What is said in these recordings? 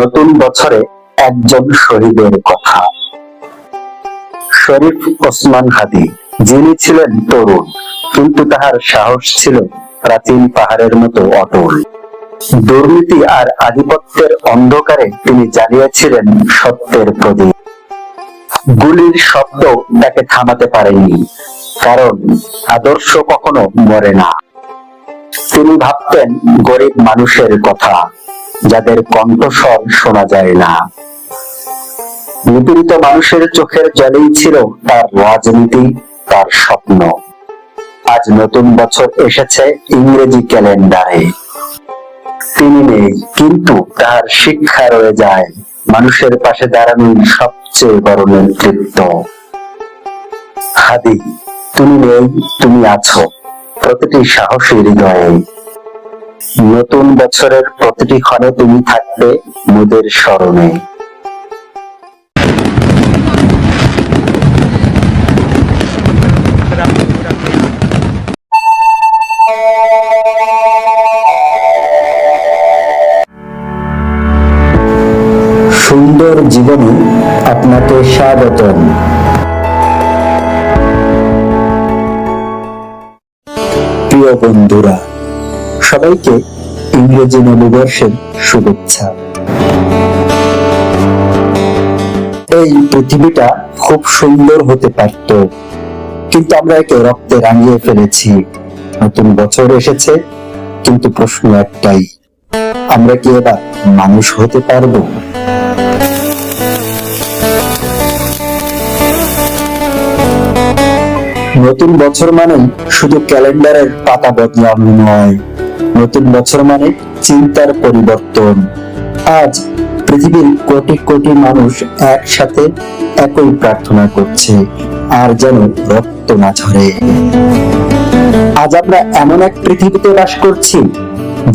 নতুন বছরে একজন শহীদের কথা। শরীফ ওসমান হাদি, যিনি ছিলেন তরুণ, কিন্তু তাহার সাহস ছিল প্রাচীন পাহাড়ের মতো অটল। দুর্নীতি আর আধিপত্যের অন্ধকারে তিনি জ্বালিয়েছিলেন সত্যের প্রদীপ। গুলির শব্দ তাকে থামাতে পারেনি কারণ আদর্শ কখনো মরে না। তিনি ভাবতেন গরিব মানুষের কথা। যাদের কণ্ঠস্বর শোনা যায় না। নিপীড়িত মানুষের চোখের জলেই ছিল তার রাজনীতি, তার স্বপ্ন। আজ নতুন বছর এসেছে ইংরেজি ক্যালেন্ডারে। তিনি নেই, কিন্তু তার শিক্ষা রয়ে যায় মানুষের পাশে দাঁড়ানোর সবচেয়ে বড় নেতৃত্ব। হাদি, তুমি নেই, তুমি আছো। প্রতিটি সাহসী হৃদয়ে। নতুন বছরের প্রতিটি ক্ষণে তুমি থাকবে মোদের স্মরণে। সুন্দর জীবনে আপনাকে স্বাগতম। প্রিয় বন্ধুরা সবাইকে ইংরেজি নববর্ষের শুভেচ্ছা। এই পৃথিবীটা খুব সুন্দর হতে পারত, কিন্তু আমরা একে রক্তে রাঙিয়ে ফেলেছি। নতুন বছর এসেছে, কিন্তু প্রশ্ন একটাই, আমরা কি এবার মানুষ হতে পারব? নতুন বছর মানে শুধু ক্যালেন্ডারের পাতা বদলানো নয় নতুন বছর মানে চিন্তার পরিবর্তন। আজ পৃথিবীর কোটি কোটি মানুষ একসাথে একই প্রার্থনা করছে, আর যেন রক্ত না ঝরে। আজ আমরা এমন এক পৃথিবীতে বাস করছি,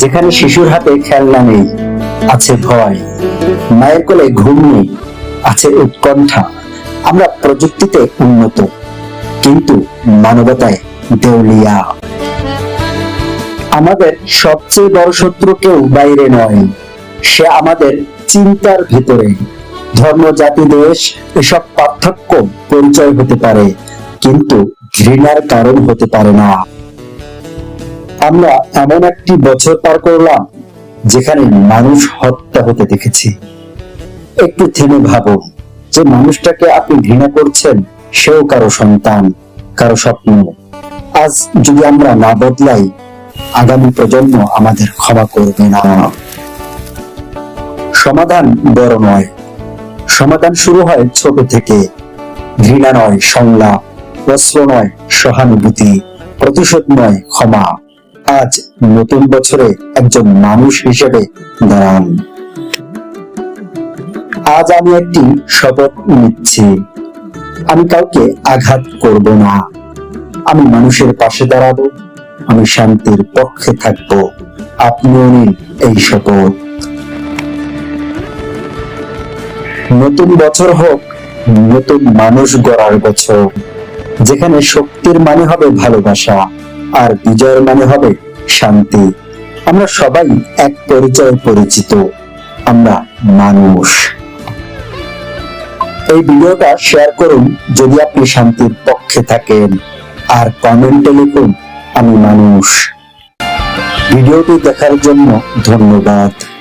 যেখানে শিশুর হাতে খেলনা নেই, আছে ভয়, মায়ের কোলে ঘুম নেই, আছে উৎকণ্ঠা। আমরা প্রযুক্তিতে উন্নত, কিন্তু মানবতায় দেউলিয়া। আমাদের সবচেয়ে বড় শত্রু কেউ বাইরে নয়। সে আমাদের চিন্তার ভিতরে। ধর্ম, জাতি, দেশ, এসব পার্থক্য পরিচয় হতে পারে, কিন্তু ঘৃণার কারণ হতে পারে না। আমরা এমন একটি বছর পার করলাম, যেখানে মানুষ হত্যা হতে দেখেছি। একটু থেমে ভাবুন যে মানুষটাকে আপনি ঘৃণা করছেন, সেও কারও সন্তান, কারও স্বপ্ন। আজ যদি আমরা না বদলাই আগামী প্রজন্ম আমাদের ক্ষমা করবে না। সমাধান বড় নয়। সমাধান শুরু হয় ছোট থেকে। ঘৃণা নয় সংলাপ প্রশ্ন নয় সহানুভূতি, প্রতিশোধ নয় ক্ষমা। আজ নতুন বছরে একজন মানুষ হিসেবে দাঁড়ান। আজ আমি একটি শপথ নিচ্ছি। আমি কাউকে আঘাত করব না। আমি মানুষের পাশে দাঁড়াবো। আমি শান্তির পক্ষে থাকব। আপনিও নিন এই শপথ। নতুন বছর হোক, নতুন মানুষ গড়ার বছর। যেখানে শক্তির মানে হবে ভালোবাসা, আর বিজয়ের মানে হবে শান্তি। আমরা সবাই এক পরিচয় পরিচিত। আমরা মানুষ। এই ভিডিওটা শেয়ার করুন যদি আপনি শান্তির পক্ষে থাকেন। আর কমেন্টে লিখুন আমি মানুষ। ভিডিওটি দেখার জন্য ধন্যবাদ।